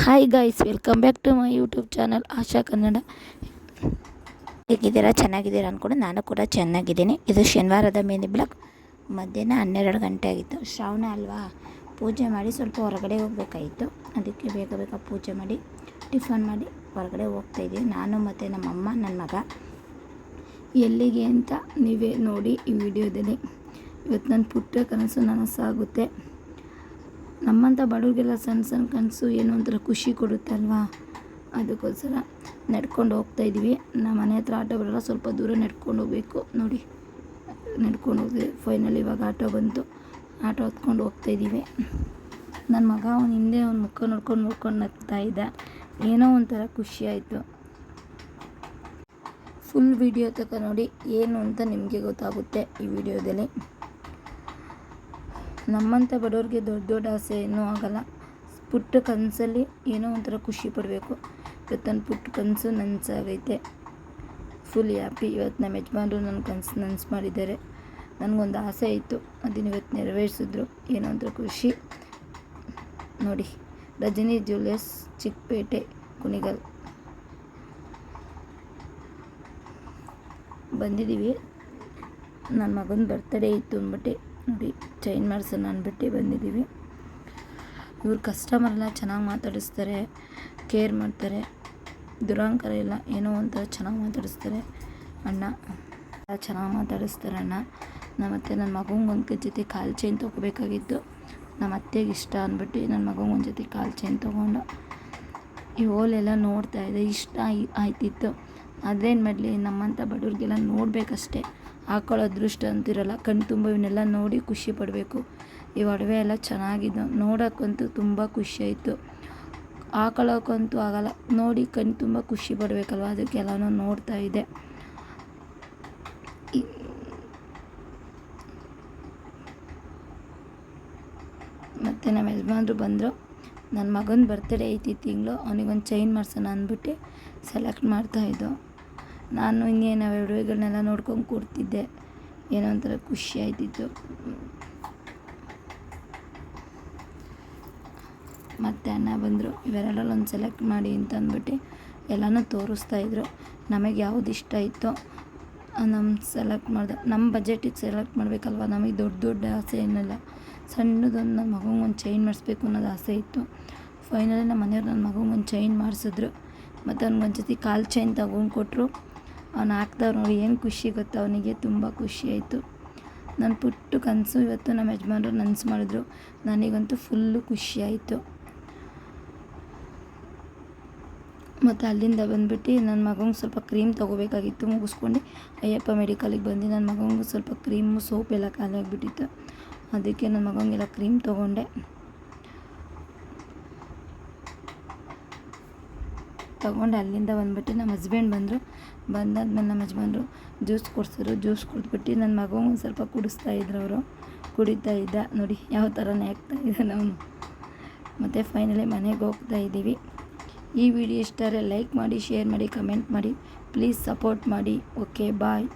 Hi guys welcome back to my YouTube channel Asha Kannada ಹೇಗಿದ್ದೀರಾ? ಚೆನ್ನಾಗಿದ್ದೀರಾ ಅಂದ್ಕೊಂಡು ನಾನು ಕೂಡ ಚೆನ್ನಾಗಿದ್ದೀನಿ. ಇದು ಶನಿವಾರದ ಮೇಲೆ ಬ್ಲಾಕ್ ಮಧ್ಯಾಹ್ನ ಹನ್ನೆರಡು ಗಂಟೆ ಆಗಿತ್ತು. ಶ್ರಾವಣ ಅಲ್ವಾ? ಪೂಜೆ ಮಾಡಿ ಸ್ವಲ್ಪ ಹೊರಗಡೆ ಹೋಗ್ಬೇಕಾಯಿತು. ಅದಕ್ಕೆ ಬೇಗ ಬೇಗ ಪೂಜೆ ಮಾಡಿ, ಟಿಫನ್ ಮಾಡಿ ಹೊರಗಡೆ ಹೋಗ್ತಾಯಿದ್ದೀವಿ ನಾನು ಮತ್ತು ನಮ್ಮಮ್ಮ ನನ್ನ ಮಗ. ಎಲ್ಲಿಗೆ ಅಂತ ನೀವೇ ನೋಡಿ ಈ ವಿಡಿಯೋದಲ್ಲಿ. ಇವತ್ತು ನನ್ನ ಪುಟ್ಟ ಕನಸು ನನಸಾಗುತ್ತೆ. ನಮ್ಮಂಥ ಬಡವ್ರಿಗೆಲ್ಲ ಸಣ್ಣ ಸಣ್ಣ ಕನಸು ಏನೋ ಒಂಥರ ಖುಷಿ ಕೊಡುತ್ತೆ ಅಲ್ವಾ ಅದಕ್ಕೋಸ್ಕರ ನಡ್ಕೊಂಡು ಹೋಗ್ತಾ ಇದ್ದೀವಿ ನಮ್ಮ ಮನೆ ಹತ್ರ ಆಟೋ ಬರೋಲ್ಲ, ಸ್ವಲ್ಪ ದೂರ ನಡ್ಕೊಂಡು ಹೋಗ್ಬೇಕು. ನೋಡಿ, ನಡ್ಕೊಂಡು ಹೋಗಿ ಫೈನಲ್ ಇವಾಗ ಆಟೋ ಬಂತು. ಆಟೋ ಹತ್ಕೊಂಡು ಹೋಗ್ತಾ ಇದ್ದೀವಿ ನನ್ನ ಮಗ ಅವನ ಹಿಂದೆ ಅವ್ನ ಮುಖ ನೋಡ್ಕೊಂಡು ನೋಡ್ಕೊಂಡು ನಗ್ತಾ ಇದ್ದ. ಏನೋ ಒಂಥರ ಖುಷಿ ಆಯಿತು. ಫುಲ್ ವಿಡಿಯೋ ತಕ ನೋಡಿ, ಏನು ಅಂತ ನಿಮಗೆ ಗೊತ್ತಾಗುತ್ತೆ ಈ ವಿಡಿಯೋದಲ್ಲಿ ನಮ್ಮಂಥ ಬಡವ್ರಿಗೆ ದೊಡ್ಡ ದೊಡ್ಡ ಆಸೆ ಏನೂ ಆಗಲ್ಲ. ಪುಟ್ಟ ಕನಸಲ್ಲಿ ಏನೋ ಒಂಥರ ಖುಷಿ ಪಡಬೇಕು. ಇವತ್ತು ನನ್ನ ಪುಟ್ಟ ಕನಸು ನನಸಾಗೈತೆ. ಫುಲ್ ಹ್ಯಾಪಿ ಇವತ್ತು ನಮ್ಮ ಯಜಮಾನರು ನನ್ನ ಕನಸು ನನಸು ಮಾಡಿದ್ದಾರೆ. ನನಗೊಂದು ಆಸೆ ಇತ್ತು. ಅದನ್ನು ಇವತ್ತು ನೆರವೇರಿಸಿದ್ರು. ಏನೋ ಒಂಥರ ಖುಷಿ. ನೋಡಿ, ರಜನಿ ಜ್ಯುವೆಲ್ಲರ್ಸ್ ಚಿಕ್ಕಪೇಟೆ, ಕುಣಿಗಲ್. ಬಂದಿದ್ದೀವಿ ನನ್ನ ಮಗನ ಬರ್ತಡೇ ಇತ್ತು ಅಂದ್ಬಿಟ್ಟು. ನೋಡಿ ಚೈನ್ ಮಾಡಿಸೋಣ ಅಂದ್ಬಿಟ್ಟು ಬಂದಿದ್ದೀವಿ. ಇವ್ರ ಕಸ್ಟಮರ್ನ ಚೆನ್ನಾಗಿ ಮಾತಾಡಿಸ್ತಾರೆ ಕೇರ್ ಮಾಡ್ತಾರೆ. ದುರಾಂಕಾರ ಇಲ್ಲ, ಏನೋ ಒಂಥರ ಚೆನ್ನಾಗಿ ಮಾತಾಡಿಸ್ತಾರೆ. ಅಣ್ಣ ಚೆನ್ನಾಗಿ ಮಾತಾಡಿಸ್ತಾರೆ ಅಣ್ಣ. ನಮ್ಮ ಅತ್ತೆ ನನ್ನ ಮಗಂಗೆ ಒಂದು ಜೊತೆ ಕಾಲು ಚೈನ್ ತೊಗೋಬೇಕಾಗಿತ್ತು. ನಮ್ಮ ಅತ್ತೆಗೆ ಇಷ್ಟ ಅಂದ್ಬಿಟ್ಟು ನನ್ನ ಮಗಂಗೆ ಒಂದು ಜೊತೆ ಕಾಲು ಚೈನ್ ತೊಗೊಂಡು. ಈ ಓಲೆಲ್ಲ ನೋಡ್ತಾಯಿದ್ದೆ ಇಷ್ಟ ಆಯ್, ಆಯ್ತಿತ್ತು. ಅದೇನು ಮಾಡಲಿ ನಮ್ಮಂಥ ಬಡವ್ರಿಗೆಲ್ಲ ನೋಡಬೇಕಷ್ಟೇ. ಹಾಕೊಳ್ಳೋ ಅದೃಷ್ಟ ಅಂತಿರಲ್ಲ. ಕಣ್ಣು ತುಂಬ ಇವನ್ನೆಲ್ಲ ನೋಡಿ ಖುಷಿ ಪಡಬೇಕು. ಈ ಒಡವೆ ಎಲ್ಲ ಚೆನ್ನಾಗಿದ್ದು. ನೋಡೋಕ್ಕಂತೂ ತುಂಬ ಖುಷಿ ಆಯಿತು. ಹಾಕೊಳ್ಳೋಕ್ಕಂತೂ ಆಗಲ್ಲ. ನೋಡಿ ಕಣ್ಣು ತುಂಬ ಖುಷಿ ಪಡಬೇಕಲ್ವ? ಅದಕ್ಕೆಲ್ಲನೂ ನೋಡ್ತಾ ಇದೆ ಈ- ಮತ್ತು ನಮ್ಮ ಯಜಮಾನ್ರು ಬಂದರು. ನನ್ನ ಮಗನ ಬರ್ತಡೇ ಐತಿ ತಿಂಗಳು. ಅವನಿಗೊಂದು ಚೈನ್ ಮಾಡ್ಸೋಣ ಅಂದ್ಬಿಟ್ಟು ಸೆಲೆಕ್ಟ್ ಮಾಡ್ತಾಯಿದ್ದು ನಾನು ಇನ್ನೇನು ವಿಡಿಯೋಗಳನ್ನೆಲ್ಲ ನೋಡ್ಕೊಂಡು ಕೂರ್ತಿದ್ದೆ. ಏನೋ ಒಂಥರ ಖುಷಿ ಆಯ್ತಿತ್ತು. ಮತ್ತು ಅಣ್ಣ ಬಂದರು. ಇವೆರಡರಲ್ಲಿ ಒಂದು ಸೆಲೆಕ್ಟ್ ಮಾಡಿ ಅಂತ ಅಂದ್ಬಿಟ್ಟು ಎಲ್ಲನೂ ತೋರಿಸ್ತಾ ಇದ್ರು. ನಮಗೆ ಯಾವ್ದು ಇಷ್ಟ ಇತ್ತೋ ನಮ್ಮ ಸೆಲೆಕ್ಟ್ ಮಾಡಿದೆ. ನಮ್ಮ ಬಜೆಟಿಗೆ ಸೆಲೆಕ್ಟ್ ಮಾಡಬೇಕಲ್ವ? ನಮಗೆ ದೊಡ್ಡ ದೊಡ್ಡ ಆಸೆ ಏನಿಲ್ಲ. ಸಣ್ಣದೊಂದು ನನ್ನ ಮಗಂಗೆ ಒಂದು ಚೈನ್ ಮಾಡಿಸ್ಬೇಕು ಅನ್ನೋದು ಆಸೆ ಇತ್ತು. ಫೈನಲಿ ನಮ್ಮ ಮನೆಯವ್ರು ನನ್ನ ಮಗಂಗೆ ಒಂದು ಚೈನ್ ಮಾಡಿಸಿದ್ರು. ಮತ್ತು ಅವ್ನಿಗೆ ಒಂದು ಜೊತೆ ಕಾಲು ಚೈನ್ ತಗೊಂಡು ಕೊಟ್ಟರು ಅವ್ನು ಹಾಕ್ದವ್ರು ನೋಡಿ ಏನು ಖುಷಿ ಗೊತ್ತಾ? ಅವನಿಗೆ ತುಂಬ ಖುಷಿ ಆಯಿತು. ನನ್ನ ಪುಟ್ಟು ಕನಸು ಇವತ್ತು ನಮ್ಮ ಯಜಮಾನರು ನನಸು ಮಾಡಿದ್ರು. ನನಗಂತೂ ಫುಲ್ಲು ಖುಷಿ ಆಯಿತು. ಮತ್ತು ಅಲ್ಲಿಂದ ಬಂದ್ಬಿಟ್ಟು ನನ್ನ ಮಗಂಗೆ ಸ್ವಲ್ಪ ಕ್ರೀಮ್ ತೊಗೋಬೇಕಾಗಿತ್ತು. ಮುಗಿಸ್ಕೊಂಡು. ಅಯ್ಯಪ್ಪ ಮೆಡಿಕಲಿಗೆ ಬಂದು ನನ್ನ ಮಗಂಗೆ ಸ್ವಲ್ಪ ಕ್ರೀಮು ಸೋಪ್ ಎಲ್ಲ ಖಾಲಿ ಆಗಿಬಿಟ್ಟಿತ್ತು ಅದಕ್ಕೆ ನನ್ನ ಮಗಂಗೆಲ್ಲ ಕ್ರೀಮ್ ತೊಗೊಂಡೆ. ತೊಗೊಂಡು ಅಲ್ಲಿಂದ ಬಂದ್ಬಿಟ್ಟು ನಮ್ಮ ಹಸ್ಬೆಂಡ್ ಬಂದರು. ಬಂದಾದ್ಮೇಲೆ ನಮ್ಮ ಯಜಮಾನ್ರು ಜ್ಯೂಸ್ ಕೊಡ್ಸಿದ್ರು. ಜ್ಯೂಸ್ ಕುಡಿದ್ಬಿಟ್ಟು ನನ್ನ ಮಗು ಒಂದು ಸ್ವಲ್ಪ ಕುಡಿಸ್ತಾ ಇದ್ರು ಅವರು. ಕುಡಿತಾ ಇದ್ದ. ನೋಡಿ ಯಾವ ಥರನೇ ಆಗ್ತಾ ಇದ್ದ ನಾವು ಮತ್ತು ಫೈನಲಿ ಮನೆಗೆ ಹೋಗ್ತಾ ಇದ್ದೀವಿ. ಈ ವಿಡಿಯೋ ಇಷ್ಟಾರೆ ಲೈಕ್ ಮಾಡಿ ಶೇರ್ ಮಾಡಿ ಕಮೆಂಟ್ ಮಾಡಿ. ಪ್ಲೀಸ್ ಸಪೋರ್ಟ್ ಮಾಡಿ. Okay bye